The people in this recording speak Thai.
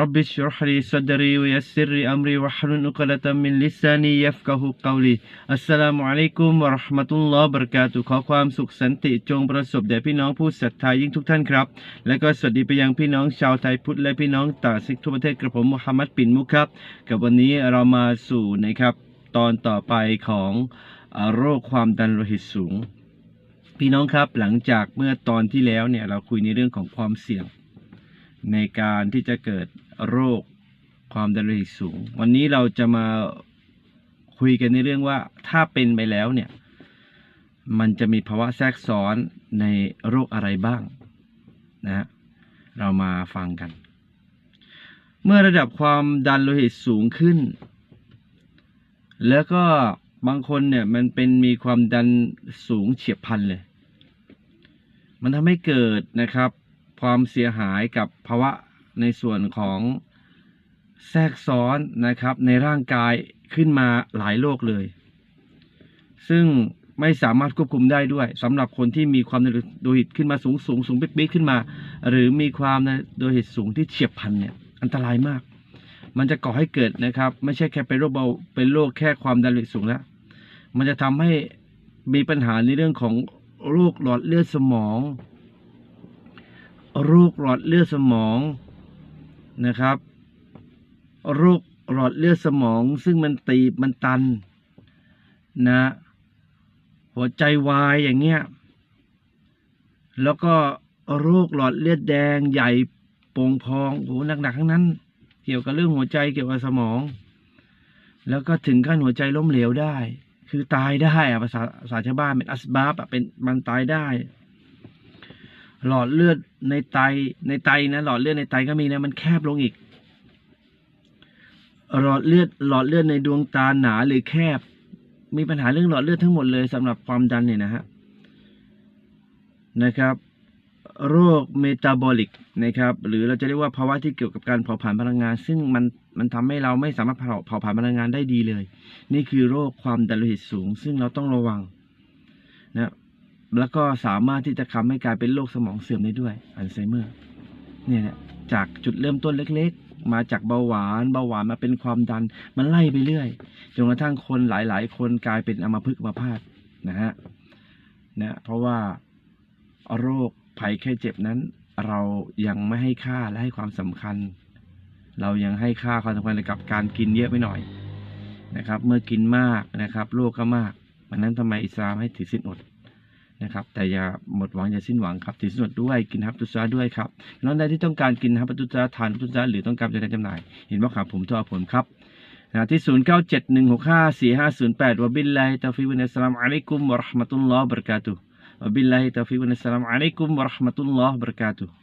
رب اشرح لي صدري ويسر لي أمري واحلل عقدة من لساني يفقه قولي السلام عليكم ورحمة الله وبركاته ขอความสุขสันติจงประสบแด่พี่น้องผู้ศรัทธายิ่งทุกท่านครับ และก็สวัสดีไปยังพี่น้องชาวไทยพุทธและพี่น้องต่างศิกทั่วประเทศกระผมมุฮัมมัดปิ่นมุกครับ กับวันนี้เรามาสู่นะครับ ตอนต่อไปของอ่าโรคความดันโลหิตสูง พี่น้องครับหลังจากเมื่อตอนที่แล้วเนี่ยเราคุยในเรื่องของความเสี่ยง ในการที่จะเกิดโรคความดันโลหิตสูง วันนี้เราจะมาคุยกันในเรื่องว่าถ้าเป็นไปแล้วเนี่ย มันจะมีภาวะแทรกซ้อนในโรคอะไรบ้างนะฮะเรามาฟังกัน เมื่อระดับความดันโลหิตสูงขึ้น แล้วก็บางคนเนี่ยมันเป็นมีความดันสูงเฉียบพลันเลย มันทำให้เกิดนะครับ ความเสียหายกับภาวะในส่วนของแทรกซ้อนนะครับในร่างกายขึ้นมาหลายโรคเลย ซึ่งไม่สามารถควบคุมได้ด้วยสำหรับคนที่มีความดันโลหิตขึ้นมาสูงสูงสูงปิ๊กขึ้นมา หรือมีความดันโลหิตสูงที่เฉียบพลันเนี่ยอันตรายมาก มันจะก่อให้เกิดนะครับ ไม่ใช่แค่เป็นโรคเบาเป็นโรคแค่ความดันโลหิตสูงแล้วมันจะทำให้มีปัญหาในเรื่องของโรคหลอดเลือดสมอง โรคหลอดเลือดสมองนะครับ โรคหลอดเลือดสมอง ซึ่งมันตีบมันตันนะ หัวใจวายอย่างเงี้ย แล้วก็โรคหลอดเลือดแดงใหญ่โป่งพองโอ้โหหนักๆทั้งนั้น เกี่ยวกับเรื่องหัวใจเกี่ยวกับสมอง แล้วก็ถึงขั้นหัวใจล้มเหลวได้ คือตายได้อะภาษาภาษาชาวบ้านเป็นอัสบาบอะเป็นมันตายได้ หลอดเลือดในไตในไตนะหลอดเลือดในไตก็มีนะมันแคบลงอีก หลอดเลือดหลอดเลือดในดวงตาหนาหรือแคบ มีปัญหาเรื่องหลอดเลือดทั้งหมดเลยสำหรับความดันเนี่ยนะฮะนะครับ โรคเมตาบอลิกนะครับ หรือเราจะเรียกว่าภาวะที่เกี่ยวกับการเผาผลาญพลังงาน ซึ่งมันมันทำให้เราไม่สามารถเผาเผาผลาญพลังงานได้ดีเลย นี่คือโรคความดันโลหิตสูง ซึ่งเราต้องระวังนะ แล้วก็สามารถที่จะทำให้กลายเป็นโรคสมองเสื่อมได้ด้วยอัลไซเมอร์เนี่ยจากจุดเริ่มต้นเล็กๆ มาจากเบาหวานเบาหวานมาเป็นความดัน มันไล่ไปเรื่อยจนกระทั่งคนหลายๆ คนกลายเป็นอัมพฤกษ์อัมพาตนะฮะนะเพราะว่าโรคภัยแค่เจ็บนั้น เรายังไม่ให้ค่าและให้ความสำคัญ เรายังให้ค่าความสำคัญกับการกินเยอะไปหน่อยนะครับ เมื่อกินมากนะครับโรคก็มากมันนั้นทำไมอิสลามให้ถือศีลอด นะครับแต่อย่าหมดหวังอย่าสิ้นหวังครับถือศีลอดด้วยกินฮับตุซาด้วยครับน้องใดที่ต้องการกินฮับตุซาทานตุซาหรือต้องการจะได้จำหน่าย เห็นว่าครับผมโทรเอาผลครับนะที่ 0 9 7 1 6 5 4 5 0 8วบิลลาฮิตาฟิวันอัสสลามอะลัยกุมวะราะห์มะตุลลอฮ์บะเราะกาตุฮ์วบิลลาฮิตาฟิวันอัสสลามอะลัยกุมวะราะห์มะตุลลอฮ์บะเราะกาตุฮ์